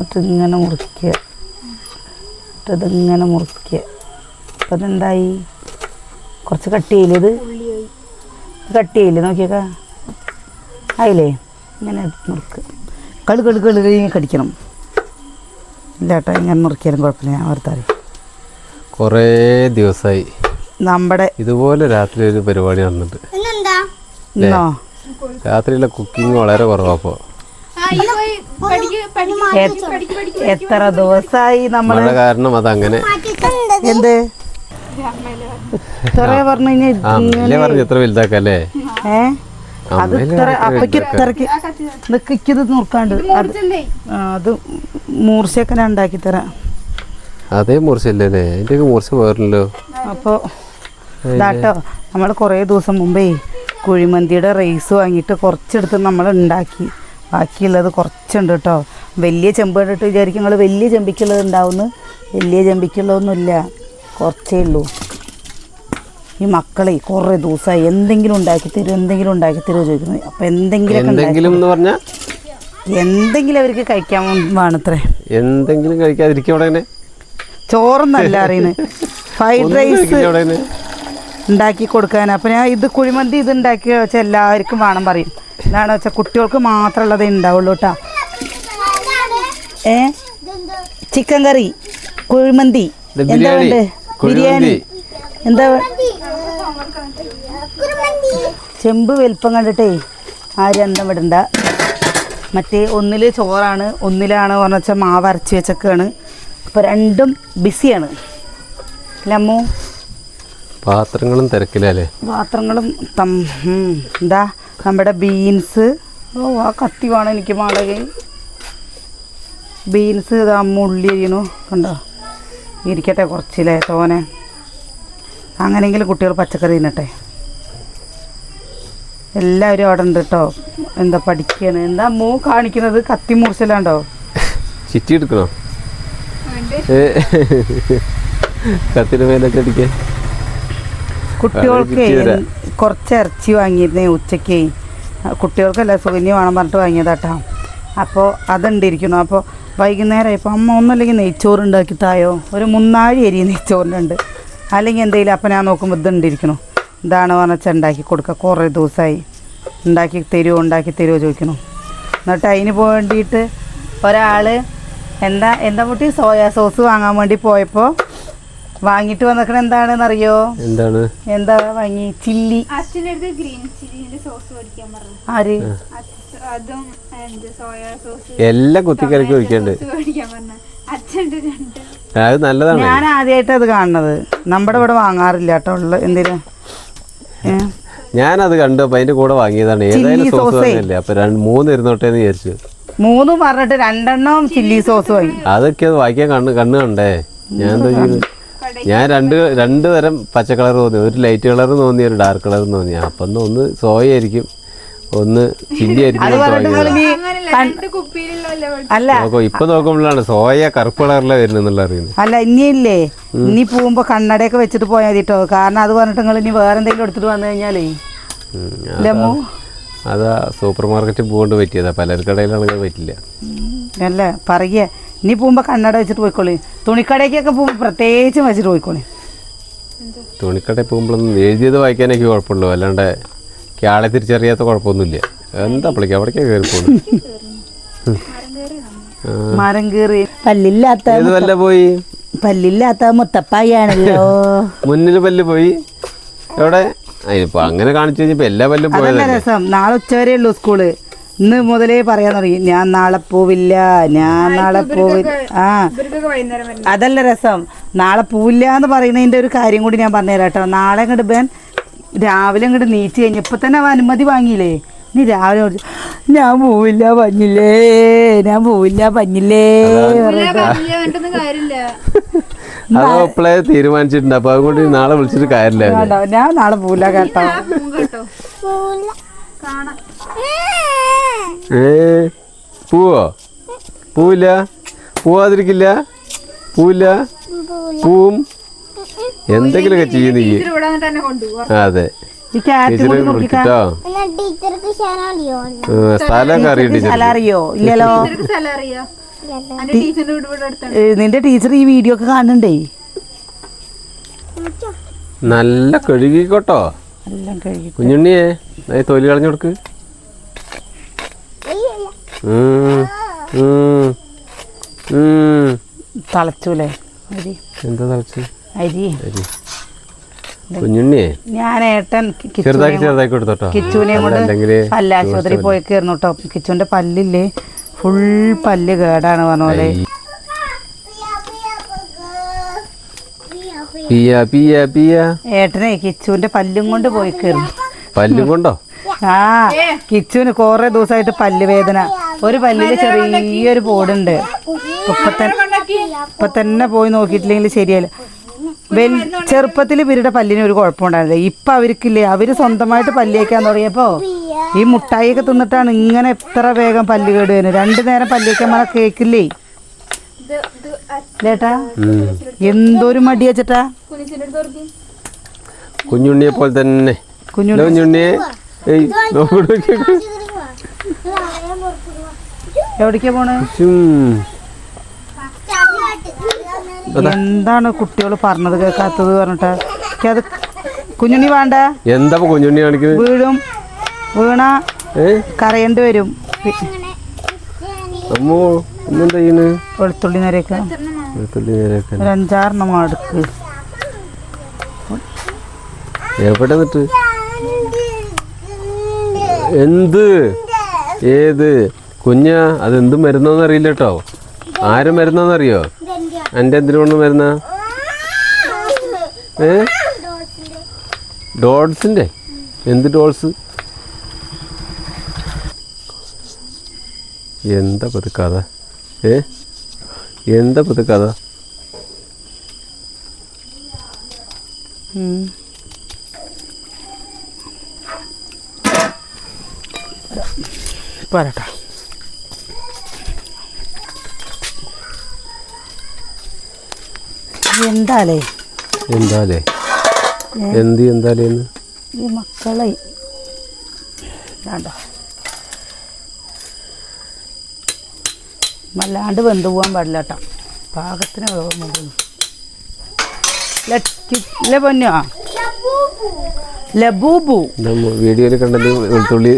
എന്നിട്ട് ഇങ്ങനെ മുറിക്കുക എന്നിട്ട് ഇതിങ്ങനെ മുറിക്കുക അപ്പം അതെന്തായി? കുറച്ച് കട്ട് ചെയ്യില്ലേ ഇത്? ഇത് കട്ട് ചെയ്യില്ലേ നോക്കിയേക്കാ. ആയില്ലേ? ഇങ്ങനെ മുറുക്ക്. കളി കളി കളി കഴിഞ്ഞ് കടിക്കണം. ഇല്ല കേട്ടോ ഇങ്ങനെ മുറിക്കാനും കുഴപ്പമില്ല. ഞാൻ ഓർത്താറി കുറേ ദിവസമായി നമ്മുടെ ഇതുപോലെ രാത്രി ഒരു പരിപാടി നടന്നിട്ട്. രാത്രിയിലെ കുക്കിംഗ് വളരെ കുറവാപ്പോൾ എത്ര ദിവസമായി നമ്മൾ മഴ കാരണം അതങ്ങനെ. എന്ത്? ഇത്ര പറഞ്ഞു കഴിഞ്ഞാൽ ആ അമ്മല്ലേ പറഞ്ഞു എത്ര വലുതാക്കല്ലേ? ഏ? അത് ഇത്ര അപ്പയ്ക്ക് ഇത്രക്ക് നിക്ക് ഇത് നോക്കാണ്ട് അത് ആ, അത് മൂർച്ചയൊക്കെ ഞാൻ ഉണ്ടാക്കി തരാം. അതേ മുറിച്ചല്ലേ അല്ലേ അതിന്റെയൊക്കെ മുറിച്ച് പോരല്ലോ. അപ്പോൾ ഇതാട്ടോ. നമ്മൾ കുറേ ദിവസം മുമ്പേ കുഴിമന്തിയുടെ റൈസ് വാങ്ങിയിട്ട് കുറച്ചെടുത്ത് നമ്മൾ ഉണ്ടാക്കി. ബാക്കിയുള്ളത് കുറച്ചുണ്ട് കേട്ടോ. വലിയ ചെമ്പ് കണ്ടിട്ട് വിചാരിക്കും നിങ്ങൾ വലിയ ചെമ്പിക്കുള്ളത് ഉണ്ടാവുന്നു. വലിയ ചെമ്പിക്കുള്ളതൊന്നുമില്ല. കുറച്ചേ ഉള്ളൂ. ഈ മക്കളെ കുറേ ദിവസമായി. എന്തെങ്കിലും ഉണ്ടാക്കി തരും എന്തെങ്കിലും ഉണ്ടാക്കി തരുമോ ചോദിക്കുന്നു. അപ്പോൾ എന്തെങ്കിലും എന്തെങ്കിലും എന്ന് പറഞ്ഞാൽ എന്തെങ്കിലും അവർക്ക് കഴിക്കാൻ വേണത്രേ. എന്തെങ്കിലും കഴിക്കാതിരിക്കും ചോറെന്നല്ല അറിയുന്നത് ഫ്രൈഡ് റൈസ്. ഉണ്ടാക്കി കൊടുക്കാൻ അപ്പം ഞാൻ ഇത് കുഴിമന്തി ഇത് ഉണ്ടാക്കി വെച്ചാൽ എല്ലാവർക്കും വേണം പറയും. എന്താണെന്ന് വെച്ചാൽ കുട്ടികൾക്ക് മാത്രമുള്ളതേ ഉണ്ടാവുള്ളൂ കേട്ടോ ഏ? ചിക്കൻ കറി കുഴിമന്തി എന്താ ബിരിയാണി. എന്താ ചെമ്പ് വലിപ്പം കണ്ടിട്ടേ ആരും അന്തം വിടണ്ട. മറ്റേ ഒന്നിൽ ചോറാണ് ഒന്നിലാണ് പറഞ്ഞ വെച്ചാൽ മാവ് അരച്ച് വെച്ചൊക്കെയാണ്. അപ്പോൾ രണ്ടും ബിസിയാണ്. ലമ്മു പാത്രങ്ങളും തിരക്കിലല്ലേ? പാത്രങ്ങളും തം എന്താ? നമ്മുടെ ബീൻസ്. ഓ ആ കത്തി വേണം എനിക്ക് മാളക ബീൻസ് ഇതാ മുള്ളി അരിയണു. കണ്ടോ? ഇരിക്കട്ടെ കുറച്ചില്ലേ തോനെ. അങ്ങനെയെങ്കിലും കുട്ടികൾ പച്ചക്കറി തിന്നട്ടെ. എല്ലാവരും അവിടെ ഉണ്ട് കേട്ടോ എന്താ പഠിക്കണേ? എന്താ മൂ കാണിക്കുന്നത്? കത്തി മുറിച്ചലാണ്ടോ ചിറ്റി എടുക്കണോ? കത്തിന് മേലൊക്കെ അടിക്കാൻ കുട്ടികൾക്ക്. കുറച്ച് ഇറച്ചി വാങ്ങിയിരുന്നേ ഉച്ചയ്ക്ക് കുട്ടികൾക്കല്ല സുഗന്യ വേണം പറഞ്ഞിട്ട് വാങ്ങിയതാട്ടോ. അപ്പോൾ അതുണ്ടിരിക്കുന്നു. അപ്പോൾ വൈകുന്നേരം ഇപ്പോൾ അമ്മ ഒന്നല്ലെങ്കിൽ നെയ്ച്ചോറ് ഉണ്ടാക്കി തായോ? ഒരു മുന്നാഴി അരി നെയ്ച്ചോറിനുണ്ട്. അല്ലെങ്കിൽ എന്തെങ്കിലും അപ്പം ഞാൻ നോക്കുമ്പോൾ ഇതുണ്ടിരിക്കണു ഇതാണ് പറഞ്ഞാൽ ഉണ്ടാക്കി കൊടുക്കുക. കുറേ ദിവസമായി ഉണ്ടാക്കി തരുമോ ഉണ്ടാക്കി തരുമോ ചോദിക്കണു എന്നിട്ട് അതിന് വേണ്ടിയിട്ട് ഒരാൾ എന്താ എന്താ കുട്ടി? സോയാ സോസ് വാങ്ങാൻ വേണ്ടി പോയപ്പോൾ വാങ്ങിയിട്ട് വന്നിക്കണ എന്താണെന്ന് അറിയോ എന്താണ്? എന്താ വാങ്ങി? ചില്ലി. അച്ഛനടുത്ത് ഗ്രീൻ ചില്ലിന്റെ സോസ് മേടിക്കാൻ പറഞ്ഞു. ആര്? അതും സോയാ സോസ് എല്ലാം കുത്തിക്കരക്കി ഒഴിക്കണ്ട് അത് നല്ലതാണ്. ഞാൻ ആദ്യമായിട്ട് അത് കാണുന്നത്. നമ്മുടെ ഇവിടെ വാങ്ങാറില്ല കേട്ടോ ഉള്ള എന്തിനാ? ഞാൻ ഞാനത് കണ്ടു അപ്പൊ അതിന്റെ കൂടെ വാങ്ങിയതാണ്. ഏതായാലും സോസ്. വാങ്ങിയല്ലേ? അപ്പൊ രണ്ട് മൂന്ന് ഇരുന്നോട്ടെ എന്ന് വിചാരിച്ചു. മൂന്ന് പറഞ്ഞിട്ട് രണ്ടെണ്ണം ചില്ലി സോസ് വാങ്ങി. അതൊക്കെ അത് വായിക്കാൻ കണ്ണ് കണ്ണ് കണ്ടേ. ഞാൻ എന്താ ചെയ്യുന്നത്? ഞാൻ രണ്ട് രണ്ട് തരം പച്ച കളർ തോന്നി. ഒരു ലൈറ്റ് കളർ തോന്നി ഒരു ഡാർക്ക് കളർ തോന്നി. അപ്പൊ ഒന്ന് സോയ ആയിരിക്കും. ഒന്ന് ചില്ലി ആയിരിക്കും. അല്ല. ഇപ്പൊ നോക്കുമ്പോഴാണ് സോയ കറുപ്പ് കളറിലാണ് വരുന്നെന്നുള്ള അറിയുന്നത്. അല്ല ഇനിയില്ലേ? ഇനി പോകുമ്പോ കണ്ണടയൊക്കെ വെച്ചിട്ട് പോയാൽ മതി കേട്ടോ കാരണം അത് പറഞ്ഞിട്ട് നിങ്ങൾ ഇനി വേറെ എന്തെങ്കിലും എടുത്തിട്ട് വന്നു കഴിഞ്ഞാലേ. അതാ സൂപ്പർ മാർക്കറ്റിൽ പോകൊണ്ട് പറ്റിയതാ. പലർക്കടയിലാണെങ്കിൽ പറ്റില്ല. അല്ല പറയുക. ഇനി പോകുമ്പോ കണ്ണട വെച്ചിട്ട് പോയിക്കോളി. തുണിക്കടയ്ക്കൊക്കെ പോകുമ്പോൾ പ്രത്യേകിച്ചും വെച്ചിട്ട് പോയിക്കോളി. തുണിക്കടയിൽ പോകുമ്പോഴൊന്നും എഴുതിയത് വായിക്കാനൊക്കെ കുഴപ്പമുള്ളൂ. അല്ലാണ്ട് ആളെ തിരിച്ചറിയാത്ത കുഴപ്പമൊന്നുമില്ല. എന്താ പിള്ളിക്ക്? അവിടേക്ക് കയറി പോകുന്നു മരം കീറി. പല്ലില്ലാത്ത പല്ല പോയി? പല്ലില്ലാത്ത മുത്തപ്പായാണല്ലോ. മുന്നിൽ പല്ല് പോയി? എവിടെ? അതിനിപ്പോ അങ്ങനെ കാണിച്ചു കഴിഞ്ഞപ്പോ എല്ലാ പല്ലും പോയതല്ലേ? രസം. നാളെ ഉച്ചവരെ ഉള്ളൂ സ്കൂൾ. ഇന്ന് മുതലേ പറയാൻ തുടങ്ങി. ഞാൻ നാളെ പോവില്ല ഞാൻ നാളെ പോവില്ല ആ. അതല്ല രസം. നാളെ പോവില്ല എന്ന് പറയുന്നതിന്റെ ഒരു കാര്യം കൂടി ഞാൻ പറഞ്ഞുതരാം കേട്ടോ. നാളെ അങ്ങോട്ട് ബേൻ രാവിലെ അങ്ങോട്ട് നീച്ച് കഴിഞ്ഞ് ഇപ്പൊ തന്നെ അവൻ അനുമതി വാങ്ങിയില്ലേ? നീ രാവിലെ ഞാൻ പോവില്ല പഞ്ഞില്ലേ? ഞാൻ പോവില്ല പഞ്ഞില്ലേ? കണ്ടൊന്നും കാര്യമില്ല. അത് അപ്പോഴേ തീരുമാനിച്ചിട്ടുണ്ട്. അപ്പൊ അതുകൊണ്ട് നാളെ വിളിച്ചിട്ട് കാര്യമില്ല ഞാൻ നാളെ പോവില്ല കേട്ടോ. ഏ പൂവോ? പൂവില്ല? പൂവാതിരിക്കില്ല? പൂവില്ല? പൂവും? എന്തെങ്കിലുമൊക്കെ ചെയ്യുന്നു അതെ. വിളിച്ചിട്ടോ അറിയോ? സ്ഥലമൊക്കെ അറിയും ടീച്ചർ അറിയോ? ഇല്ലല്ലോ. നിന്റെ ടീച്ചർ ഈ വീഡിയോ ഒക്കെ കാണണ്ടേ നല്ല കഴുകിക്കോട്ടോ. എല്ലാം കഴുകി കുഞ്ഞുണ്ണിയെ ദേ തൊലി കളഞ്ഞു കൊടുക്ക്. തളച്ചൂലേ? അരി. എന്താ തളച്ച്? അരി. അരി. കുഞ്ഞുണ്ണിയെ ഞാൻ ഏട്ടൻ ചെറുതാക്കി ചെറുതാക്കി കൊടുത്തോട്ടോ? കൊണ്ട് പോയിക്കായിരുന്നു കേട്ടോ. കിച്ചുവിന്റെ പല്ലില്ലേ? ഫുൾ പല്ല് കേടാണ് പറഞ്ഞ പോലെ. പിയ പിയ പിയ ഏട്ടനെ കിച്ചുവിന്റെ പല്ലും കൊണ്ട് പോയി പോയിക്കായിരുന്നു പല്ലും കൊണ്ടോ? ആ കിച്ചുവിന് കുറെ ദിവസമായിട്ട് പല്ല് വേദന. ഒരു പല്ലിൽ ചെറിയൊരു പോടുണ്ട്. ഇപ്പൊ തന്നെ പോയി നോക്കിയിട്ടില്ലെങ്കിൽ ശരിയല്ല ചെറുപ്പത്തിൽ ഇവരുടെ പല്ലിന് ഒരു കുഴപ്പമുണ്ടായിരുന്നില്ല. ഇപ്പൊ അവർക്കില്ലേ അവർ സ്വന്തമായിട്ട് പല്ല് വയ്ക്കാൻ തുടങ്ങിയപ്പോ ഈ മുട്ടായിയൊക്കെ തിന്നിട്ടാണ് ഇങ്ങനെ എത്ര വേഗം പല്ല് കേട് വരുന്നത് രണ്ടു നേരം പല്ല് വയ്ക്കാൻ കേക്കില്ലേ? എന്തൊരു മടിയാ ചേട്ടാ. കുഞ്ഞുണ്ണിയെ പോലെ തന്നെ. കുഞ്ഞുണ്ണിയെ. എവിടേക്കാ പോണേ? എന്താണ് കുട്ടികൾ പറഞ്ഞത് കേൾക്കാത്തത് പറഞ്ഞിട്ട്? അത് കുഞ്ഞുണ്ണി വേണ്ട. എന്താ കുഞ്ഞുണ്ണി കാണിക്കുന്നത് വീഴും. വീണ കറയേണ്ടി കരയേണ്ടി വരും. അമ്മോ. ഇന്നെന്താ ചെയ്യണ് വെളുത്തുള്ളി നിരയൊക്കെ വെളുത്തുള്ളി നേരെയാക്കാൻ ഒരു അഞ്ചാറെണ്ണം അടുക്ക് എവിടെ നിട്ട് എന്ത്? ഏത്? കുഞ്ഞ അത് എന്ത് മരുന്നോന്ന് അറിയില്ല കേട്ടോ ആരും മരുന്നോന്നറിയോ എന്റെ എന്തിനു കൊണ്ട് മരുന്ന? ഏ? ഡോൾസിന്റെ എന്ത് ഡോൾസ് എന്താ പത് കഥ ഏ? എന്താ പുതു കഥ? ഉം. എന്താലേ? എന്താലേ? എന്ത് എന്താലേന്ന്? മക്കളെ. വേണ്ട വല്ലാണ്ട് വെന്ത് പോകാൻ പാടില്ല കേട്ടോ പാകത്തിന് വേവ് മതി ലെ പൊന്നോ? ലബൂബു. വീഡിയോയിൽ കണ്ടത് വെളുത്തുള്ളി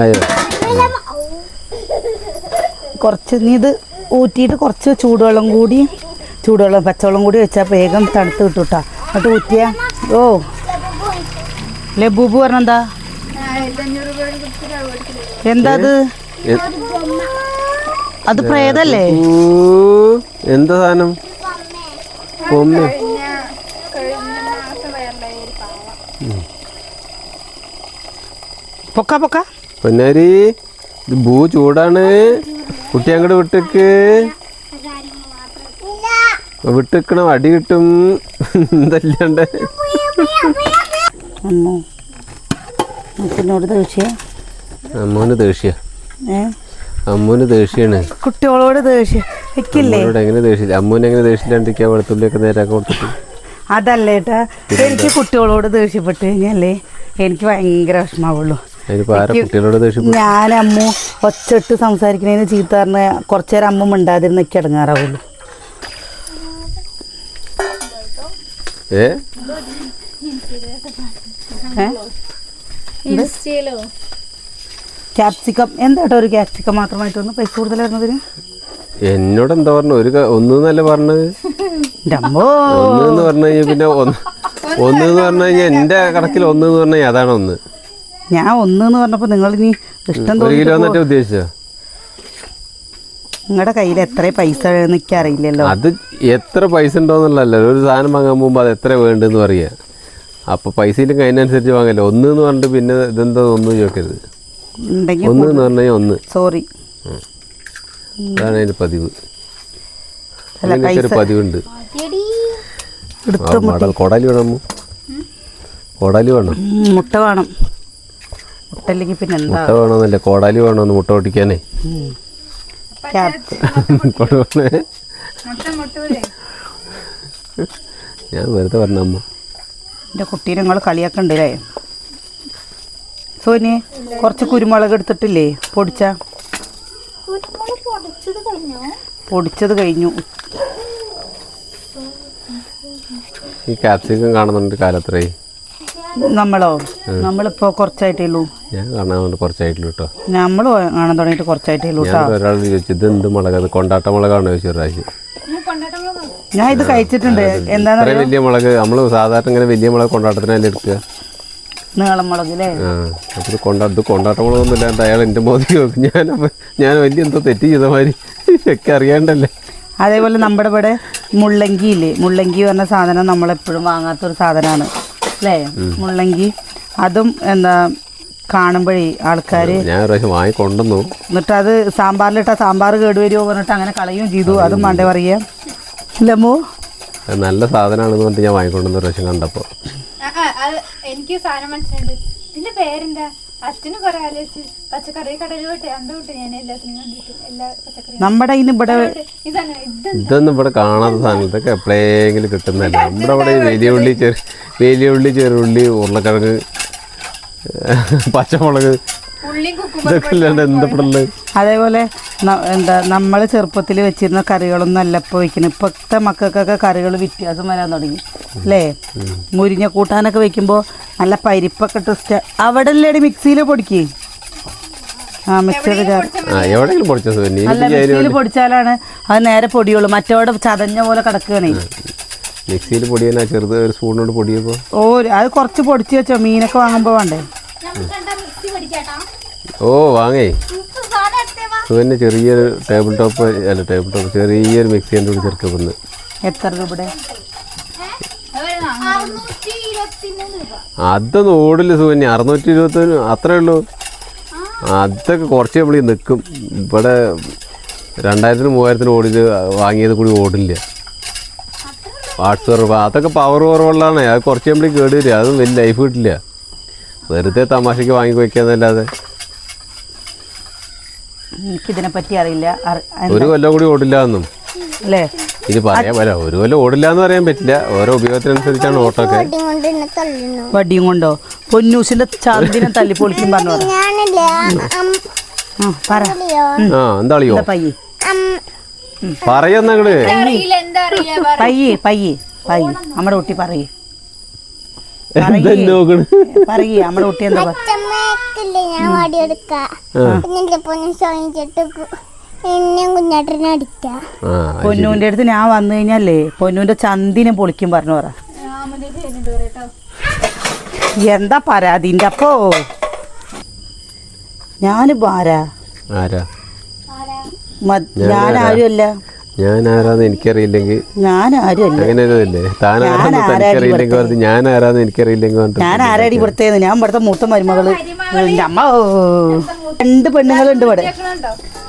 ആയോ? കുറച്ച് നീ ഇത് ഊറ്റിയിട്ട് കുറച്ച് ചൂടുവെള്ളം കൂടി ചൂടുവെള്ളം പച്ചവെള്ളം കൂടി വെച്ചാൽ വേഗം തണുത്ത് കിട്ടും കേട്ടോ എന്നിട്ട് ഊറ്റിയ ഓ. ലബൂബു പറഞ്ഞെന്താ? എന്താ അത്? അത് പ്രേതല്ലേ എന്താ സാധനം പൊമ്മ പൊക്ക പൊക്ക പൊന്നാരി ഭൂ ചൂടാണ് കുട്ടി അങ്ങോട്ട് വിട്ടേക്ക് വിട്ടിക്കണം അടി കിട്ടും എന്തല്ലാണ്ട് അമ്മോന് ദേഷ്യ അമ്മൂന് ദേഷ്യാണ്. കുട്ടികളോട് ദേഷ്യം വെക്കില്ലേ എങ്ങനെ ദേഷ്യമില്ല അമ്മൂന് എങ്ങനെ വെളുത്തുള്ളിയൊക്കെ കൊടുത്തിട്ട്? എനിക്ക് കുട്ടികളോട് ദേഷ്യപ്പെട്ട് കഴിഞ്ഞാലേ എനിക്ക് ഭയങ്കര വിഷമാവുള്ളൂ. ഞാൻ അമ്മു ഒച്ചിട്ട് സംസാരിക്കണേന്ന് ചീത്ത പറഞ്ഞ കുറച്ചു നേരം അമ്മ മിണ്ടാതിരുന്ന് എനിക്ക് ഇടങ്ങാറാവുള്ളൂ. ഏ ഏ? ഇൻസ്റ്റയിലോ? ക്യാപ്സിക്കം എന്താട്ടോ ഒരു ക്യാപ്സിക്കം മാത്രമായിട്ട് വന്നു പൈസ കൂടുതലായിരുന്നതിന്? എന്നോട് എന്താ പറഞ്ഞു ഒരു ക- ഒന്ന് എന്നല്ലേ പറഞ്ഞത്? എന്റെ ഒന്ന് പറഞ്ഞു കഴിഞ്ഞാൽ പിന്നെ ഒന്ന് ഒന്ന് എന്ന് പറഞ്ഞു കഴിഞ്ഞാൽ എന്റെ കണക്കിൽ ഒന്ന് എന്ന് പറഞ്ഞു കഴിഞ്ഞാൽ അതാണ് ഒന്ന്. ഞാൻ ഒന്ന് എന്ന് പറഞ്ഞപ്പോൾ നിങ്ങൾ ഇനി ഇഷ്ടം ഒരു തോന്നി കിലോ എന്നിട്ട് ഉദ്ദേശിച്ചോ നിങ്ങളുടെ കയ്യിൽ എത്ര പൈസ എനിക്ക് അറിയില്ലല്ലോ അത് എത്ര പൈസ ഉണ്ടോന്നുള്ളതല്ല. ഒരു സാധനം വാങ്ങാൻ പോകുമ്പോൾ അത് എത്ര വേണ്ടെന്ന് പറയുക അപ്പോൾ പൈസയിലും കഴിഞ്ഞനുസരിച്ച് വാങ്ങല്ലോ. ഒന്ന് എന്ന് പറഞ്ഞിട്ട് പിന്നെ ഇതെന്താ ഒന്നും ചോദിക്കരുത്. ഉണ്ടെങ്കിൽ ഒന്ന് എന്ന് പറഞ്ഞാൽ ഒന്ന്. സോറി അതാണ് അതിന്റെ പതിവ്. ഒരു പതിവുണ്ട്. കൊടലി വേണം. കൊടലി വേണം. മുട്ട വേണം. മുട്ട ഇല്ലെങ്കിൽ പിന്നെ മുട്ട വേണമെന്നല്ലേ കോടാലി വേണമെന്ന് മുട്ട പൊട്ടിക്കാനേ. ഞാൻ വെറുതെ പറഞ്ഞ അമ്മ. എന്റെ കുട്ടീനെ നിങ്ങൾ കളിയാക്കണ്ടല്ലേ സോനി കുറച്ച് കുരുമുളക് എടുത്തിട്ടില്ലേ? പൊടിച്ച? കുരുമുളക് പൊടിച്ചത് കഴിഞ്ഞോ? പൊടിച്ചത് കഴിഞ്ഞു. ഈ കാപ്സിക്കം കാണുന്നുണ്ട് കാലത്രേ. നമ്മളോ? നമ്മളിപ്പോ കുറച്ചായിട്ടേ ഉള്ളൂ. ഞാൻ കാണാൻ കുറച്ചായിട്ടുള്ളൂ കേട്ടോ നമ്മൾ കാണാൻ തുടങ്ങിയിട്ട് കുറച്ചായിട്ടേ ഉള്ളൂ ഞാൻ കേട്ടോ ഒരാൾ ചോദിച്ചു ഇത് എന്ത് മുളക്? അത് കൊണ്ടാട്ട മുളകാണ്? ചോദിച്ചു പ്രാവശ്യം. ഞാൻ ഇത് കഴിച്ചിട്ടുണ്ട്. എന്താ വലിയ മുളക് നമ്മൾ സാധാരണ ഇങ്ങനെ വലിയ മുളക് കൊണ്ടാട്ടത്തിനല്ലേ എടുക്കുക? കൊണ്ടാട്ട ഇല്ലാണ്ട് അയാൾ എന്റെ മോദി ഞാൻ ഞാൻ വലിയ എന്തോ തെറ്റ് ചെയ്ത മാതിരി ഒക്കെ അറിയാണ്ടല്ലേ? അതേപോലെ നമ്മുടെ ഇവിടെ മുള്ളങ്കി ഇല്ലേ മുള്ളങ്കി പറഞ്ഞ സാധനം നമ്മളെപ്പോഴും വാങ്ങാത്തൊരു സാധനമാണ്. അല്ലേ? മുള്ളങ്കി. അതും എന്താ കാണുമ്പോഴേ ആൾക്കാർ ഞാൻ വാങ്ങി കൊണ്ടുവന്നു എന്നിട്ട് അത് സാമ്പാറിലിട്ട സാമ്പാർ കേടുവരുമോ പറഞ്ഞിട്ട് അങ്ങനെ കളയും ചെയ്തു. അതും വേണ്ടേ പറയാ നല്ല സാധനമാണെന്ന് പറഞ്ഞിട്ട് ഞാൻ വാങ്ങിക്കൊണ്ടുവന്ന പ്രാവശ്യം കണ്ടപ്പോൾ. അത് എനിക്ക് സാധനം മനസ്സിലുണ്ട് ഇതിന്റെ പേരെന്താ? അച്ഛന് കൊറേ ആലോചിച്ച്. പച്ചക്കറി കടയിൽ പോട്ടെ അന്ത വിട്ട് ഞാൻ എല്ലാത്തിനും കണ്ടിട്ട് എല്ലാ പച്ചക്കറിയും നമ്മുടെ ഇന്ന് ഇവിടെ ഇതാണ് ഇത് ഇതൊന്നും ഇവിടെ കാണാത്ത സാധനം. ഇതൊക്കെ എപ്പോഴെങ്കിലും കിട്ടുന്നതല്ല. നമ്മുടെ അവിടെ ഈ വലിയ ഉള്ളി ചെറു വലിയ ഉള്ളി ചെറുള്ളി ഉരുളക്കിഴങ്ങ് പച്ചമുളക് അതേപോലെ എന്താ നമ്മൾ ചെറുപ്പത്തിൽ വെച്ചിരുന്ന കറികളൊന്നും അല്ല ഇപ്പോൾ വയ്ക്കുന്നത് ഇപ്പോഴത്തെ മക്കൾക്കൊക്കെ കറികൾ വ്യത്യാസം വരാൻ തുടങ്ങി. അല്ലേ? മുരിഞ്ഞ കൂട്ടാനൊക്കെ വെക്കുമ്പോൾ നല്ല പരിപ്പൊക്കെ ഇട്ട് സ്റ്റ- അവിടെ അല്ലേടി മിക്സിയിൽ പൊടിക്കേ? ആ മിക്സിയിൽ അല്ല മിക്സിയിൽ പൊടിച്ചാലാണ് അത് നേരെ പൊടിയുള്ളൂ. മറ്റവിടെ ചതഞ്ഞ പോലെ കിടക്കുകയാണേ മിക്സിയിൽ പൊടിയാ ചെറുത് ഒരു സ്പൂണിനോട് പൊടിയപ്പോ? ഓ അത് കുറച്ച് പൊടിച്ച് വെച്ചോ. മീനൊക്കെ വാങ്ങുമ്പോൾ വേണ്ടേ? ഓ വാങ്ങേ. സുഖന്നെ ചെറിയൊരു ടേബിൾ ടോപ്പ് അല്ല ടേബിൾ ടോപ്പ് ചെറിയൊരു മിക്സി എന്റെ ചെറുക്ക വന്ന് എത്ര രൂപയുടെ രൂപ. അതൊന്നും ഓടില്ല സുഖന്യ അറുന്നൂറ്റി ഇരുപത്തൊന്ന് അത്രേ ഉള്ളൂ. അതൊക്കെ കുറച്ച് നമ്മൾ നിൽക്കും ഇവിടെ രണ്ടായിരത്തിന് മൂവായിരത്തിന് ഓടിച്ച് വാങ്ങിയത് കൂടി ഓടില്ല. വാട്സ് കുറവ് അതൊക്കെ പവർ കുറവുള്ളതാണ്. അത് കുറച്ച് നമ്മൾ കേട് വരിക. അതും വലിയ ലൈഫ് കിട്ടില്ല. വെറുതെ തമാശക്ക് വാങ്ങി വയ്ക്കാന്നല്ലാതെ എനിക്കിതിനെ പറ്റി അറിയില്ല. അറി- ഒരു കൊല്ലം കൂടി ഓടില്ല എന്നും. അല്ലേ? ഇത് പറയാൻ പറ്റില്ല ഒരു കൊല്ലം ഓടില്ല എന്ന് പറയാൻ പറ്റില്ല. ഓരോ ഉപയോഗത്തിനനുസരിച്ചാണ് ഓട്ടൊക്കെ വടിയും കൊണ്ടോ? പൊന്നൂസിന്റെ ചാർജിനെ തല്ലി പൊളിക്കും പറഞ്ഞു പറ ഞാനല്ലേ അം- ആ, പയ്യെ? പറയുന്നങ്ങൾ. പയ്യെ പയ്യെ പയ്യെ. നമ്മുടെ കുട്ടി പറയേ. പറയേ. നമ്മുടെ കുട്ടി എന്താ പൊന്നൂന്റെ അടുത്ത് ഞാൻ വന്നു കഴിഞ്ഞാലേ പൊന്നൂന്റെ ചന്തിനെ പൊളിക്കും പറഞ്ഞു പറ. എന്താ പരാതിന്റെ അപ്പോ? ഞാനിപ്പോ ആരാ? ആരാ? ഞാൻ ആരുമല്ല ഞാൻ ആരാന്ന് എനിക്കറിയില്ലെങ്കിൽ ഞാൻ ആരുമല്ല അങ്ങനെ ഒരു ഇതല്ലേ താൻ ആരാന്ന് ഞാൻ തനിക്കറിയില്ലെങ്കിൽ പറഞ്ഞ് ഞാൻ ആരാന്ന് എനിക്കറിയില്ലെങ്കിൽ ഞാൻ ആരാടി ഇവിടുത്തേന്ന്? ഞാൻ ഇവിടുത്തെ മൂത്ത മരുമകൾ. എന്റെ അമ്മ രണ്ട് പെണ്ണുങ്ങളുണ്ട് ഇവിടെ?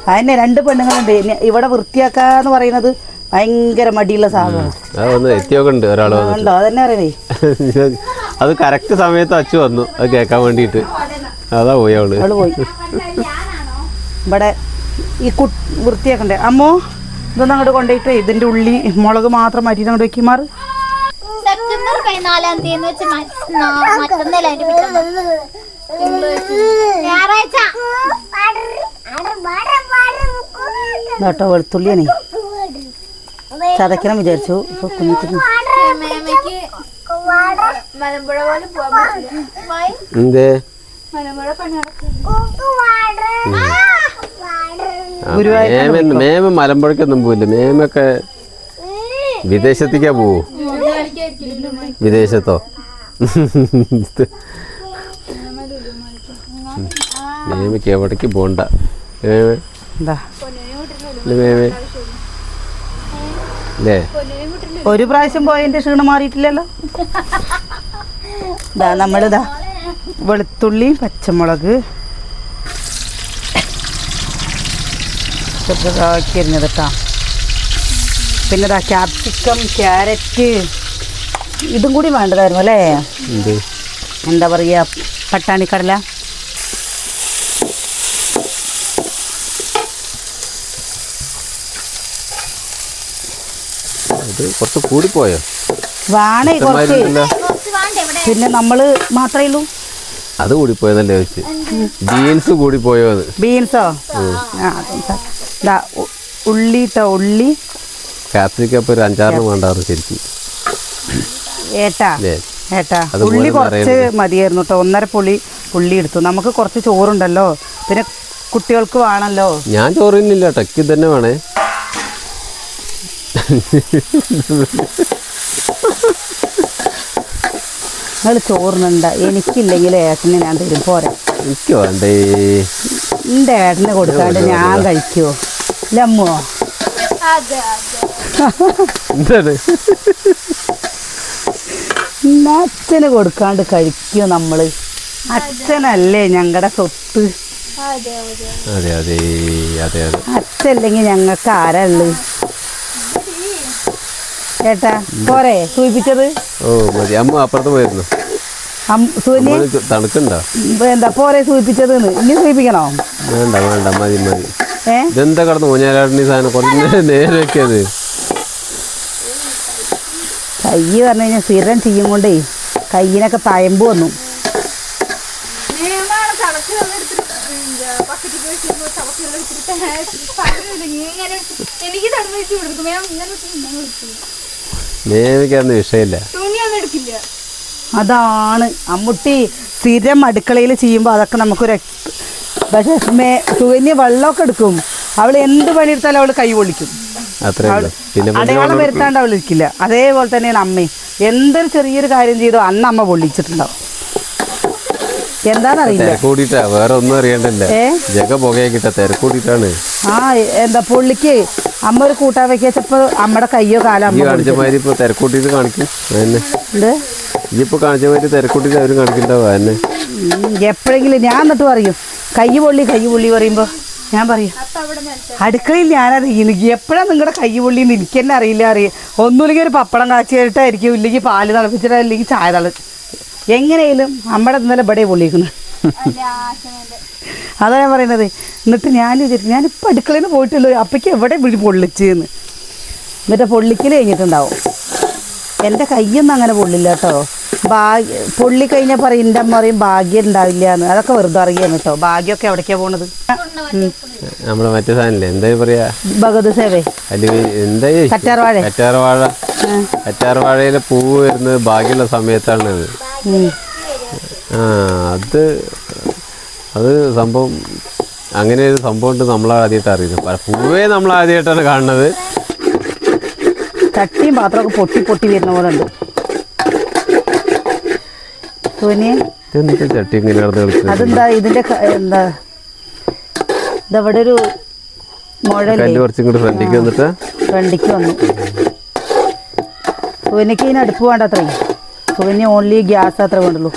അതന്നെ രണ്ട് പെണ്ണുങ്ങളുണ്ട്. ഇവിടെ വൃത്തിയാക്കാന്ന് പറയുന്നത് ഭയങ്കര മടിയുള്ള സാധനം അത് വന്ന് എത്തിയൊക്കെ ഉണ്ട്? അതന്നെ അറിയണേ. അത് കറക്റ്റ് സമയത്ത് അച്ചു വന്നു. അത് കേൾക്കാൻ വേണ്ടിയിട്ട്. അതാ പോയി അവൾ. അവൾ പോയി. ഇവിടെ ഈ കു വൃത്തിയാക്കണ്ടേ? അമ്മോ? ഇതൊന്നും അങ്ങോട്ട് കൊണ്ടുപോയിട്ട്. ഇതിന്റെ ഉള്ളി മുളക് മാത്രം മാറ്റിയിട്ട് അങ്ങോട്ട് വെക്കി. മാറി. സെപ്റ്റംബർ പതിനാലാം തീയതി വെച്ച്. ഞായറാഴ്ച. കേട്ടോ വെളുത്തുള്ളിയാണേ. ചതക്കണം വിചാരിച്ചു. ഇപ്പൊ മലമ്പുഴ പോലെ എന്തേ? മേമ മേമ മലമ്പുഴക്കൊന്നും പോവില്ല. മേമൊക്കെ വിദേശത്തേക്കാ പോവൂ. വിദേശത്തോ? മേമയ്ക്ക് എവിടേക്ക് പോണ്ട. മേമ. മേമേ? അല്ലേ? ഒരു പ്രാവശ്യം പോയതിന്റെ ക്ഷീണം മാറിയിട്ടില്ലല്ലോ? നമ്മളിതാ. വെളുത്തുള്ളി പച്ചമുളക് ചെറുതാക്കി അരിഞ്ഞത് കേട്ടോ പിന്നെ ഇതാ ക്യാപ്സിക്കം ക്യാരറ്റ് ഇതും കൂടി വേണ്ടതായിരുന്നു അല്ലേ? എന്ത്? പറയുക പട്ടാണിക്കടല കുറച്ച് കൂടിപ്പോയോ? വാണേ കുറച്ച് ഇഷ്ടമായിരുന്നില്ല കുറച്ച് വേണ്ട ഇവിടെ പിന്നെ നമ്മൾ മാത്രമേ ഉള്ളൂ? അത് കൂടിപ്പോയെന്നല്ലേ വെച്ച്. ബീൻസ് കൂടിപ്പോയോന്ന് ബീൻസോ ആ. അതും ഉള്ളി ഇട്ടോ ഉള്ളി. കാപ്സിക്ക ഒരു അഞ്ചാറിന് വേണ്ടാറ് ശരിക്കും. ഏട്ടാ ഏട്ടാ ഉള്ളി കുറച്ച് മതിയായിരുന്നു കേട്ടോ ഒന്നര പുളി ഉള്ളി എടുത്തു. നമുക്ക് കുറച്ച് ചോറുണ്ടല്ലോ. പിന്നെ കുട്ടികൾക്ക് വേണമല്ലോ ഞാൻ ചോറിനില്ല ടക്കി തന്നെ വേണേ. നിങ്ങൾ ചോറിനുണ്ട എനിക്കില്ലെങ്കിൽ ഏട്ടന് ഞാൻ തരും. പോരാ. എനിക്ക് വേണ്ടേ? എന്റെ ഏട്ടന് കൊടുക്കാണ്ട് ഞാൻ കഴിക്കുമോ ലമ്മോ അച്ഛന് കൊടുക്കാണ്ട് കഴിക്കുമോ നമ്മൾ? അച്ഛനല്ലേ ഞങ്ങളുടെ സ്വത്ത്. അച്ഛല്ലെങ്കിൽ ഞങ്ങൾക്ക് ആരാ പോരെ. സൂചിപ്പിച്ചത്? ഓ മതി. അമ്മ അപ്പുറത്ത് പോയിരുന്നു. സൂര്യ അമ്മ തണുക്കുണ്ടോ. എന്താ പോരെ സൂചിപ്പിച്ചത് ഇനി സൂചിപ്പിക്കണോ? വേണ്ട വേണ്ട. മതി മതി. ഏ? ഇതെന്താ കടന്ന് ഊഞ്ഞാലാടിന് ഈ സാധനം? കുറച്ച് നേരം നേരെ വെക്കിയത് കൈ പറഞ്ഞു കഴിഞ്ഞാൽ സ്ഥിരം ചെയ്യും കൊണ്ടേ കയ്യിനൊക്കെ തയമ്പ് വന്നു. എനിക്ക് വെച്ച് കൊടുക്കും ഞാൻ ഇങ്ങനെ നേമിക്കാന്ന് വിഷയമില്ല. അതാണ്. അമ്മുട്ടി സ്ഥിരം അടുക്കളയിൽ ചെയ്യുമ്പോൾ അതൊക്കെ നമുക്കൊരു പക്ഷേ മേ സുകന്യ വെള്ളമൊക്കെ എടുക്കും. അവൾ എന്ത് പണിയെടുത്താലും അവൾ കൈ പൊളിക്കും. അടയാളം വരുത്താണ്ട് അവൾ ഇരിക്കില്ല. അതേപോലെ തന്നെയാണ് അമ്മയും. എന്തൊരു ചെറിയൊരു കാര്യം ചെയ്തോ അന്ന് അമ്മ പൊള്ളിച്ചിട്ടുണ്ടാവും. എന്താണെന്നറിയില്ല വേറെ ഒന്നും അറിയണ്ടല്ലേ ആ എന്താ പൊള്ളിക്ക് അമ്മ ഒരു കൂട്ടാൻ വെക്കിയപ്പോ അമ്മടെ കയ്യോ കാലോ അമ്മ കാണിച്ച പൊള്ളിച്ചു. മാതിരി ഇപ്പൊ തിരക്കൂട്ടിയിട്ട് കാണിക്കും. അതന്നെ. എന്ത്? ഈ ഇപ്പൊ കാണിച്ച മാതിരി തിരക്കൂട്ടിയിട്ട് അവരും കാണിക്കണ്ടാവും. അതന്നെ. ഉം, എപ്പോഴെങ്കിലും ഞാൻ എന്നിട്ട് പറയും. കൈ പൊള്ളി കൈ പൊള്ളി പറയുമ്പോ ഞാൻ പറയും അടുക്കളയിൽ ഞാനറിയുന്നു എപ്പോഴാണ് നിങ്ങളുടെ കൈ പൊള്ളി എനിക്ക് തന്നെ അറിയില്ല അറിയാം ഒന്നുമില്ലെങ്കിൽ ഒരു പപ്പടം കാച്ചി കഴിഞ്ഞിട്ടായിരിക്കും ഇല്ലെങ്കിൽ പാൽ തിളപ്പിച്ചിട്ടാ ഇല്ലെങ്കിൽ ചായ തള എങ്ങനെയും നമ്മുടെ ഇന്നലെ ഇവിടെ പൊള്ളിക്കുന്നത് അതാ ഞാൻ പറയുന്നത്. എന്നിട്ട് ഞാൻ വിചാരിച്ചു ഞാനിപ്പോൾ അടുക്കളയിൽ നിന്ന് പോയിട്ടുള്ളൂ അപ്പയ്ക്ക് എവിടെ വിളി പൊള്ളിച്ചെന്ന്. എന്നിട്ട് പൊള്ളിക്കൽ കഴിഞ്ഞിട്ടുണ്ടാവും. എന്റെ കയ്യൊന്നും അങ്ങനെ പൊള്ളില്ല കേട്ടോ. ഭാഗ്യ പൊള്ളി കഴിഞ്ഞാൽ പറയും എന്റെ അമ്മ പറയും ഭാഗ്യം ഉണ്ടാവില്ല എന്ന് അതൊക്കെ വെറുതെ അറിയാണ് കേട്ടോ. ഭാഗ്യമൊക്കെ എവിടേക്കാണ് പോണത്? നമ്മളെ മറ്റേ സാധനല്ലേ എന്താ പറയാ? ഭഗവത് സേവേ. അല്ല എന്താ കറ്റാർവാഴ. കറ്റാർവാഴ കറ്റാർവാഴയിലെ പൂവ് വരുന്നത് ഭാഗ്യമുള്ള സമയത്താണ് അത് അത് സംഭവം അങ്ങനെ ഒരു സംഭവം ഉണ്ട് നമ്മളാദ്യമായിട്ട് അറിയുന്നത്. പൂവേ നമ്മൾ ആദ്യമായിട്ടാണ് കാണുന്നത്. ചട്ടിയും പാത്രമൊക്കെ പൊട്ടി പൊട്ടി വരുന്ന പോലെ ഉണ്ട്. എന്നിട്ട് ചട്ടി ഇങ്ങനെ അതെന്താ ഇതിന്റെ എന്താ ഇതവിടെ ഒരു മുഴ കുറച്ചും കൂടി ഫ്രണ്ടിക്ക് വന്നിട്ട്? വണ്ടിക്ക് വന്നു. സുവന്യക്ക് ഇതിന് അടുപ്പ് വേണ്ട അത്രേ സുവന്യ ഓൺലി ഗ്യാസ് അത്ര വേണ്ടുള്ളൂ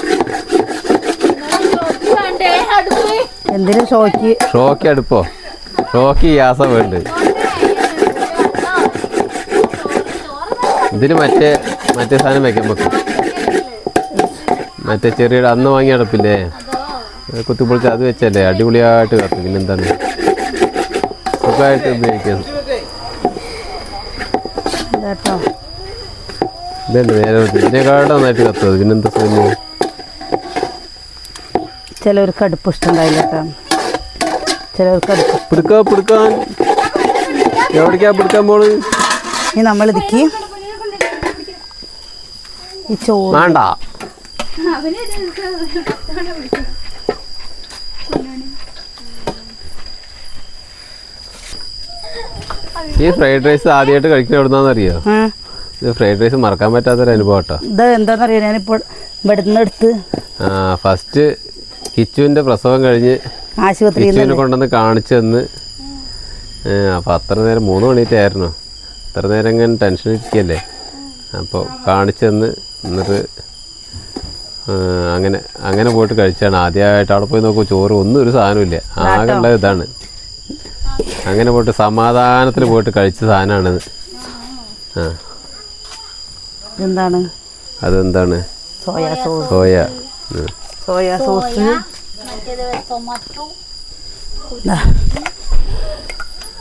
വേണ്ടേ അടുപ്പ് എന്തിനു ഷോക്ക്? ഷോക്ക് അടുപ്പോ ഷോക്ക് ഗ്യാസ വേണ്ട ഇതിന് മറ്റേ മറ്റേ സാധനം വെക്കാൻ വെക്കും മറ്റേ ചെറിയ അന്ന് വാങ്ങിയ അടുപ്പില്ലേ? കുത്തിപ്പൊളിച്ച് അത് വെച്ചല്ലേ? അടിപൊളിയായിട്ട് കത്തും പിന്നെന്താണ് സുഖമായിട്ട് ഉപയോഗിക്കാം. ഇതുണ്ട് നേരെ ഇതിനെക്കാളും നന്നായിട്ട് കത്തും. പിന്നെന്താ സുഖം? ചിലവർക്ക് അടുപ്പ് ഇഷ്ടമുണ്ടായില്ല കേട്ടോ. ചിലവർക്ക് അടുപ്പ് പിടുക്കാ പിടുക്കാൻ എവിടേക്കാ പിടുക്കാൻ പോണ് ഇനി നമ്മൾ ഇതിക്ക് ഈ ചോറ് വേണ്ട. ഈ ഫ്രൈഡ് റൈസ് ആദ്യമായിട്ട് കഴിക്കുന്ന എവിടുന്നാന്നറിയോ? ഇത് ഫ്രൈഡ് റൈസ് മറക്കാൻ പറ്റാത്തൊരു അനുഭവം കേട്ടോ. ഇത് എന്താണെന്നറിയാം ഞാനിപ്പോൾ ഇവിടുന്ന് എടുത്ത് ഫസ്റ്റ് കിച്ചുവിന്റെ പ്രസവം കഴിഞ്ഞ് ആശുപത്രി കിച്ചുവിനെ കൊണ്ടുവന്ന് കാണിച്ചു തന്ന്. അപ്പോൾ അത്ര നേരം മൂന്ന് മണിയിട്ടായിരുന്നു അത്ര നേരം ഇങ്ങനെ ടെൻഷൻ ഇരിക്കല്ലേ? അപ്പോൾ കാണിച്ചു തന്ന്. എന്നിട്ട് അങ്ങനെ അങ്ങനെ പോയിട്ട് കഴിച്ചാണ്. ആദ്യമായിട്ട് അവിടെ പോയി നോക്കുമ്പോൾ ചോറ് ഒന്നും ഒരു സാധനമില്ല ആകെ ഉള്ളത് ഇതാണ്. അങ്ങനെ പോയിട്ട് സമാധാനത്തിൽ പോയിട്ട് കഴിച്ച സാധനമാണിത്. ആ. എന്താണ് അതെന്താണ്? Soya soya. Soya sauce tomato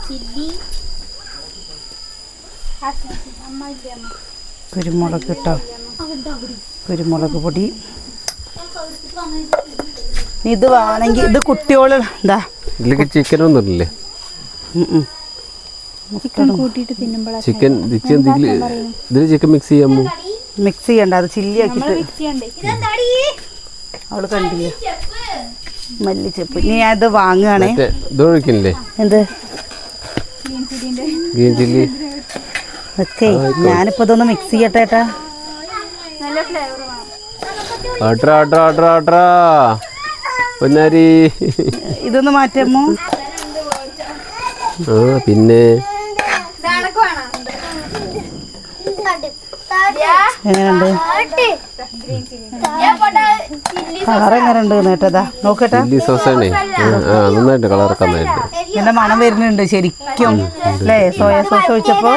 chilli അമ്മ കുരുമുളക് കേട്ടോ കുരുമുളക് പൊടി. ഇത് വേണമെങ്കിൽ ഇത് കുട്ടിയോൾ എന്താ ഇതിലേക്ക് ചിക്കൻ തിന്നുമ്പോഴാണ് ചിക്കൻ ചിക്കൻ ഇതിൽ ചിക്കൻ മിക്സ് ചെയ്യാമോ? മിക്സ് ചെയ്യണ്ട അത് ചില്ലി ആക്കിയിട്ട്. മിക്സ് ചെയ്യണ്ടേ? അവൾ കണ്ടില്ല? മല്ലിച്ചെപ്പ്. നീ അത് വാങ്ങുകയാണേ എന്ത്? Green chilli. ഞാനിപ്പോ ഇതൊന്ന് മിക്സ് ചെയ്യട്ടെ ഏട്ടാ. നല്ല ഫ്ലേവർ വേണം. ആട്രാ ആട്രാ ആട്രാ ആട്രാ പൊന്നാരി. ഇതൊന്ന് മാറ്റമ്മോ? ആ പിന്നെ. ഇതാണക്ക് വേണം. എങ്ങനെയുണ്ട്? നോക്കട്ടെ. ചില്ലി സോസാണേ ആ ആ, നന്നായിട്ട് കളറൊക്കെ നന്നായിട്ട്. എന്റെ മണം വരുന്നുണ്ട് ശരിക്കും. അല്ലേ? സോയ സോസ് ഒഴിച്ചപ്പോ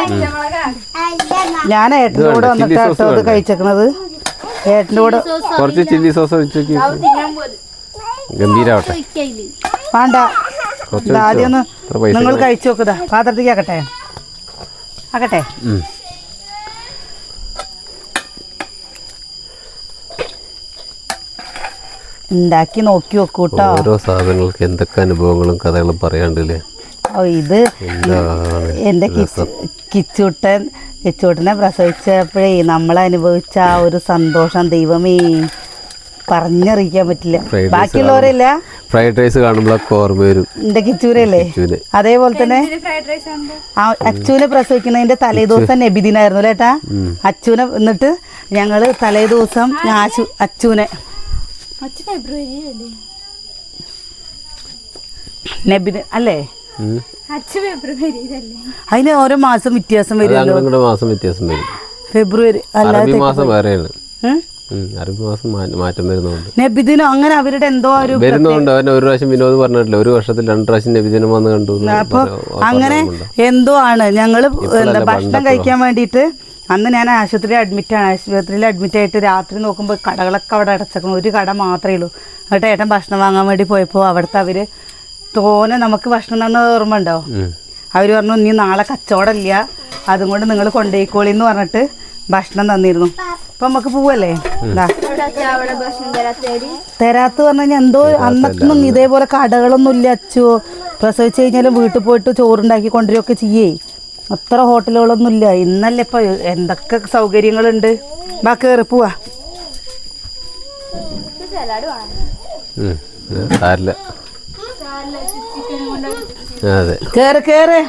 ഞാൻ ഏട്ടന്റെ കൂടെ വന്നിട്ട് കേട്ടോ ഇത് കഴിച്ചേക്കണത്. ഏട്ടന്റെ കൂടെ കുറച്ച് ചില്ലി സോസ് ഗംഭീരാവട്ടെ. വേണ്ട. കുറച്ച് ആദ്യം ഒന്ന് ഒഴിച്ചോ. നിങ്ങൾ കഴിച്ചു നോക്കുതാ പാത്രത്തേക്ക് ആക്കട്ടെ. ആക്കട്ടെ. ഉണ്ടാക്കി നോക്കി നോക്കൂ കേട്ടോ ഓരോ സാധനങ്ങൾക്ക് എന്തൊക്കെ അനുഭവങ്ങളും കഥകളും പറയാണ്ടില്ലേ? ഓ ഇത് എന്റെ എന്റെ കിച്ചു കിച്ചൂട്ടൻ കിച്ചൂട്ടനെ പ്രസവിച്ചപ്പോഴേ നമ്മൾ അനുഭവിച്ച ആ ഒരു സന്തോഷം ദൈവമേ പറഞ്ഞറിയിക്കാൻ പറ്റില്ല. ബാക്കിയുള്ളവരല്ല ഫ്രൈഡ് റൈസ് കാണുമ്പോഴൊക്കെ ഓർമ്മ വരും. എന്റെ കിച്ചൂരല്ലേ? അതേപോലെ തന്നെ ഇത് ഫ്രൈഡ് റൈസ് ആകുമ്പോ ആ അച്ചുവിനെ പ്രസവിക്കുന്നതിന്റെ തലേ ദിവസം നബിദിനായിരുന്നു അല്ലേട്ടാ അച്ചുവിനെ എന്നിട്ട് ഞങ്ങൾ തലേ ദിവസം ഞാൻ അച്ചു അച്ചുവിനെ അച്ഛൻ ഫെബ്രുവരി അല്ലേ? നബിന് അല്ലേ. അച്ഛൻ ഫെബ്രുവരി അല്ലേ അതിന് ഓരോ മാസം വ്യത്യാസം വരും മാസം വ്യത്യാസം വരും. ഫെബ്രുവരി അറബി അല്ലാതെ മാസം വേറെയാണ്. അറബി മാസം മാറ്റം വരുന്നുണ്ട്. നബിദിനം അങ്ങനെ അവരുടെ എന്തോ ഒരു വരുന്നുണ്ട്. അവൻ ഒരു പ്രാവശ്യം വിനോദ് പറഞ്ഞിട്ടില്ല. ഒരു വർഷത്തിൽ രണ്ട് പ്രാവശ്യം നബിദിനം വന്ന് കണ്ടു അപ്പൊ അങ്ങനെ എന്തോ ആണ്. ഞങ്ങൾ എന്താ ഭക്ഷണം കഴിക്കാൻ വേണ്ടിയിട്ട് അന്ന് ഞാൻ ആശുപത്രിയിൽ അഡ്മിറ്റാണ് ആശുപത്രിയിൽ അഡ്മിറ്റ് ആയിട്ട് രാത്രി നോക്കുമ്പോൾ കടകളൊക്കെ അവിടെ അടച്ചേക്കണം. ഒരു കട മാത്രമേ ഉള്ളൂ. എന്നിട്ട് ഏട്ടൻ ഭക്ഷണം വാങ്ങാൻ വേണ്ടി പോയപ്പോൾ അവിടുത്തെ അവർ തോനെ നമുക്ക് ഭക്ഷണം തന്നെ ഓർമ്മ ഉണ്ടോ? അവർ പറഞ്ഞു നീ നാളെ കച്ചവടമില്ല അതും കൊണ്ട് നിങ്ങൾ കൊണ്ടുപോയിക്കോളി എന്ന് പറഞ്ഞിട്ട് ഭക്ഷണം തന്നിരുന്നു. അപ്പൊ നമുക്ക് പോവല്ലേ? തരാത്ത് പറഞ്ഞു കഴിഞ്ഞാൽ എന്തോ അന്നൊന്നും ഇതേപോലെ കടകളൊന്നും ഇല്ല അച്ചു. പ്രസവിച്ചു കഴിഞ്ഞാലും വീട്ടിൽ പോയിട്ട് ചോറുണ്ടാക്കി കൊണ്ടുവരികയൊക്കെ ചെയ്യേ. അത്ര ഹോട്ടലുകളൊന്നും ഇല്ല ഇന്നല്ലേ ഇപ്പൊ എന്തൊക്കെ സൗകര്യങ്ങളുണ്ട്? ബാ കയറി പോവാ. കേറ് കേറ്.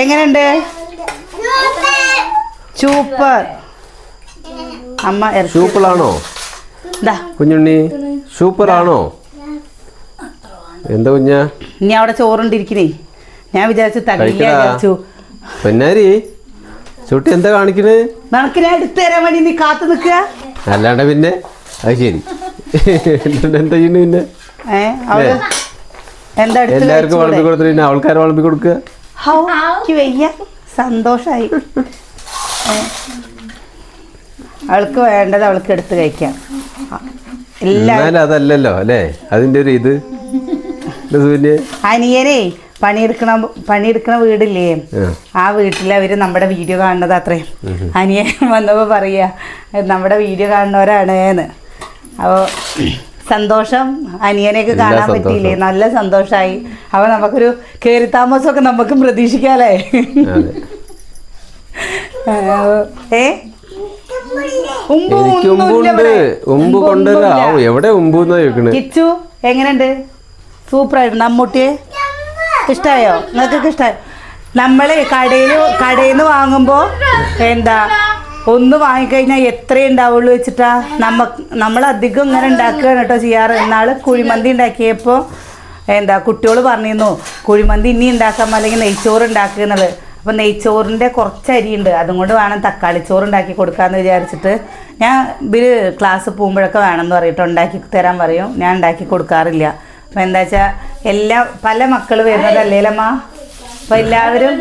എങ്ങനെയുണ്ട്? സൂപ്പർ. അമ്മ സൂപ്പറാണോ? കുഞ്ഞുണ്ണി സൂപ്പറാണോ? എന്താ കുഞ്ഞ? ഇനി അവിടെ ചോറുണ്ടിരിക്കണേ. ഞാൻ വിചാരിച്ചു കഴിക്കടാ. വിചാരിച്ചു. പൊന്നാരി ചുട്ടി എന്താ കാണിക്കണേ? നിനക്ക് ഞാൻ എടുത്തു തരാൻ വേണ്ടി നീ കാത്തു നിൽക്കുക. അല്ലാണ്ട് പിന്നെ അത് ശരി. എന്താ ചെയ്യുന്നു പിന്നെ? എല്ലാവർക്കും വളമ്പി? കൊടുത്തിട്ട് പിന്നെ അവൾക്കാർ വളമ്പി കൊടുക്കുക. വയ്യ. സന്തോഷായി. അവൾക്ക് വേണ്ടത് അവൾക്ക് എടുത്ത് കഴിക്കാം. അതല്ലല്ലോ അല്ലേ? അതിന്റെ ഒരു ഇത്. അനിയനെ പണിയെടുക്കണ പണിയെടുക്കണ വീടില്ലേ? ആ. വീട്ടിൽ അവർ നമ്മുടെ വീഡിയോ കാണുന്നത് അത്രേ. അനിയൻ വന്നപ്പോ പറയാ നമ്മുടെ വീഡിയോ കാണുന്നവരാണ് എന്ന് അപ്പോൾ സന്തോഷം. അനിയനെയൊക്കെ കാണാൻ പറ്റിയില്ലേ? നല്ല സന്തോഷായി. അപ്പൊ നമുക്കൊരു കയറി താമസമൊക്കെ നമുക്കും പ്രതീക്ഷിക്കാല്ലേ? ഏ? എനിക്ക് ഉമ്പുണ്ട്. ഉമ്പ് കൊണ്ടുവരാ എവിടെ ഉമ്പ് എന്നാ ചോദിക്കണേ? കിച്ചു എങ്ങനെയുണ്ട്? സൂപ്പറായിട്ട്. നമ്മൂട്ടിയെ? ഇഷ്ടമായോ നിങ്ങൾക്കൊക്കെ ഇഷ്ടമായി നമ്മൾ കടയിൽ കടയിൽ നിന്ന് വാങ്ങുമ്പോൾ എന്താ ഒന്ന് വാങ്ങിക്കഴിഞ്ഞാൽ എത്ര ഉണ്ടാവുള്ളൂ വെച്ചിട്ടാ? നമ്മ നമ്മൾ അധികം ഇങ്ങനെ ഉണ്ടാക്കുകയാണ് കേട്ടോ ചെയ്യാറ്. എന്നാൾ കുഴിമന്തി ഉണ്ടാക്കിയപ്പോൾ എന്താ കുട്ടികൾ പറഞ്ഞിരുന്നു കുഴിമന്തി ഇനി ഉണ്ടാക്കാം അല്ലെങ്കിൽ നെയ്ച്ചോറ് ഉണ്ടാക്കുക എന്നുള്ളത്. അപ്പോൾ നെയ്ച്ചോറിന്റെ കുറച്ച് അരിയുണ്ട്. അതും കൊണ്ട് വേണം തക്കാളി ചോറ് ഉണ്ടാക്കി കൊടുക്കാമെന്ന് വിചാരിച്ചിട്ട് ഞാൻ ഇവർ ക്ലാസ് പോകുമ്പോഴൊക്കെ വേണമെന്ന് പറയട്ടോ ഉണ്ടാക്കി തരാൻ പറയും. ഞാൻ ഉണ്ടാക്കി കൊടുക്കാറില്ല. അപ്പം എന്താ വെച്ചാൽ എല്ലാ പല മക്കൾ വരുന്നതല്ലേലമ്മ അപ്പൊ എല്ലാവരും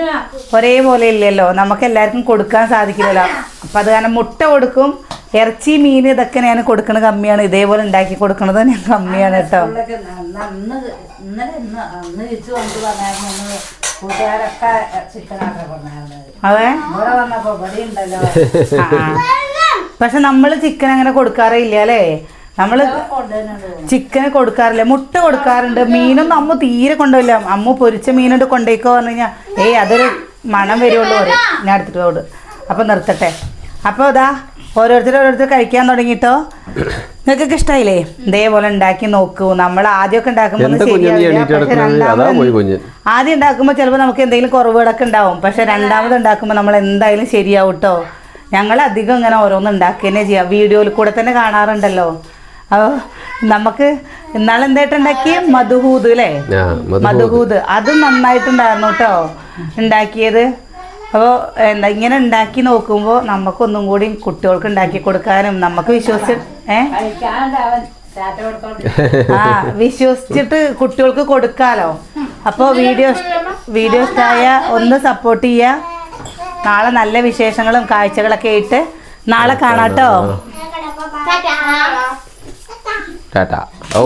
ഒരേപോലെ ഇല്ലല്ലോ നമുക്ക് എല്ലാവർക്കും കൊടുക്കാൻ സാധിക്കില്ലല്ലോ. അപ്പൊ അത് കാരണം മുട്ട കൊടുക്കും ഇറച്ചി മീൻ ഇതൊക്കെ ഞാൻ കൊടുക്കണത് കമ്മിയാണ്. ഇതേപോലെ ഉണ്ടാക്കി കൊടുക്കണത് ഞാൻ കമ്മിയാണ് കേട്ടോ. അതെ? പക്ഷെ നമ്മൾ ചിക്കൻ അങ്ങനെ കൊടുക്കാറേ ഇല്ല അല്ലേ? നമ്മൾ ചിക്കന് കൊടുക്കാറില്ല. മുട്ട കൊടുക്കാറുണ്ട്. മീനൊന്നും അമ്മ തീരെ കൊണ്ടുപോയില്ല അമ്മ പൊരിച്ച മീനോട് കൊണ്ടേക്കോ പറഞ്ഞു കഴിഞ്ഞാൽ ഏയ് അതൊരു മണം വരുള്ളൂ പറയും. ഞാൻ എടുത്തിട്ട് പോട് അപ്പൊ നിർത്തട്ടെ. അപ്പോൾ ഇതാ ഓരോരുത്തർ ഓരോരുത്തർ കഴിക്കാൻ തുടങ്ങിട്ടോ. നിങ്ങൾക്കൊക്കെ ഇഷ്ടായില്ലേ? ഇതേപോലെ ഉണ്ടാക്കി നോക്കൂ. നമ്മൾ ആദ്യമൊക്കെ ഉണ്ടാക്കുമ്പോൾ അതാ ആദ്യം ഉണ്ടാക്കുമ്പോൾ ചിലപ്പോൾ നമുക്ക് എന്തെങ്കിലും കുറവുകളൊക്കെ ഉണ്ടാവും. പക്ഷെ രണ്ടാമത് ഉണ്ടാക്കുമ്പോൾ നമ്മൾ എന്തായാലും ശരിയാവും കേട്ടോ ഞങ്ങൾ അധികം ഇങ്ങനെ ഓരോന്ന് ഉണ്ടാക്കുക തന്നെ ചെയ്യാം. വീഡിയോയിൽ കൂടെ തന്നെ കാണാറുണ്ടല്ലോ. അപ്പോൾ നമുക്ക് ഇന്നാളെ എന്തായിട്ട് ഉണ്ടാക്കി മധുഹൂത് അല്ലേ മധുഹൂത് അത് നന്നായിട്ടുണ്ടായിരുന്നു കേട്ടോ ഉണ്ടാക്കിയത്. അപ്പോൾ എന്താ ഇങ്ങനെ ഉണ്ടാക്കി നോക്കുമ്പോൾ നമുക്കൊന്നും കൂടി കുട്ടികൾക്ക് ഉണ്ടാക്കി കൊടുക്കാനും നമുക്ക് വിശ്വസിച്ച് ഏഹ് ആ വിശ്വസിച്ചിട്ട് കുട്ടികൾക്ക് കൊടുക്കാലോ. അപ്പോൾ വീഡിയോ വീഡിയോ ഇഷ്ടമായ ഒന്ന് സപ്പോർട്ട് ചെയ്യുക നാളെ നല്ല വിശേഷങ്ങളും കാഴ്ചകളൊക്കെ ആയിട്ട് നാളെ കാണാട്ടോ ടാറ്റ. ഓ